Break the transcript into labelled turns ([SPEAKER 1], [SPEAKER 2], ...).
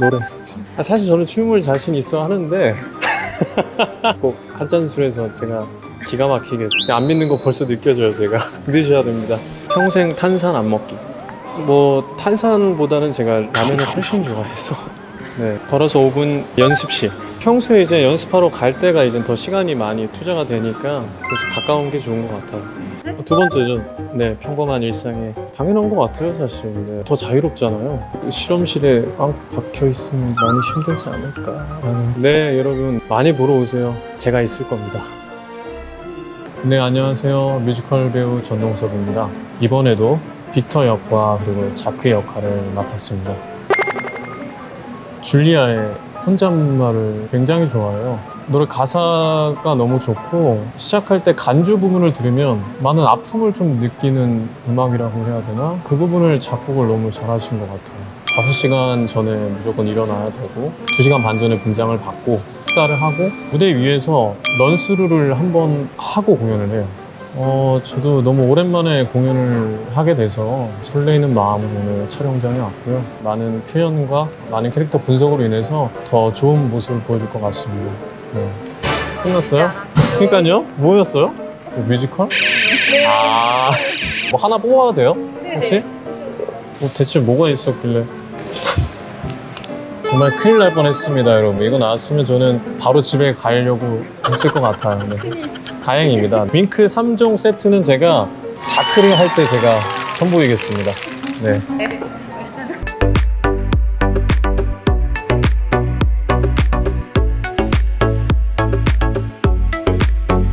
[SPEAKER 1] 노래. 아, 사실 저는 춤을 자신 있어 하는데 꼭 한잔술에서 제가 기가 막히게 안 믿는 거 벌써 느껴져요 제가. 믿으셔야 됩니다. 평생 탄산 안 먹기. 뭐 탄산보다는 제가 라면을 훨씬 좋아해서 네 걸어서 5분 연습실 평소에 이제 연습하러 갈 때가 이제 더 시간이 많이 투자가 되니까 그래서 가까운 게 좋은 것 같아요 두 번째죠 네 평범한 일상에 당연한 것 같아요 사실 네. 더 자유롭잖아요 실험실에 꽉 박혀 있으면 많이 힘들지 않을까라는 네 여러분 많이 보러 오세요 제가 있을 겁니다 네, 안녕하세요. 뮤지컬 배우 전동석입니다. 이번에도 빅터 역과 그리고 자크 역할을 맡았습니다. 줄리아의 혼잣말을 굉장히 좋아해요. 노래 가사가 너무 좋고 시작할 때 간주 부분을 들으면 많은 아픔을 좀 느끼는 음악이라고 해야 되나? 그 부분을 작곡을 너무 잘하신 것 같아요. 5시간 전에 무조건 일어나야 되고 2시간 반 전에 분장을 받고 식사를 하고 무대 위에서 런스루를 한번 하고 공연을 해요. 어, 저도 너무 오랜만에 공연을 하게 돼서 설레이는 마음으로 오늘 촬영장에 왔고요. 많은 표현과 많은 캐릭터 분석으로 인해서 더 좋은 모습을 보여줄 것 같습니다. 네. 끝났어요? 그러니까요. 뭐였어요? 뭐 뮤지컬? 아, 뭐 하나 뽑아도 돼요? 혹시? 뭐 대체 뭐가 있었길래? 정말 큰일 날 뻔했습니다, 여러분. 이거 나왔으면 저는 바로 집에 가려고 했을 것 같아요. 네. 다행입니다. 윙크 3종 세트는 제가 자크를 할 때 제가 선보이겠습니다. 네.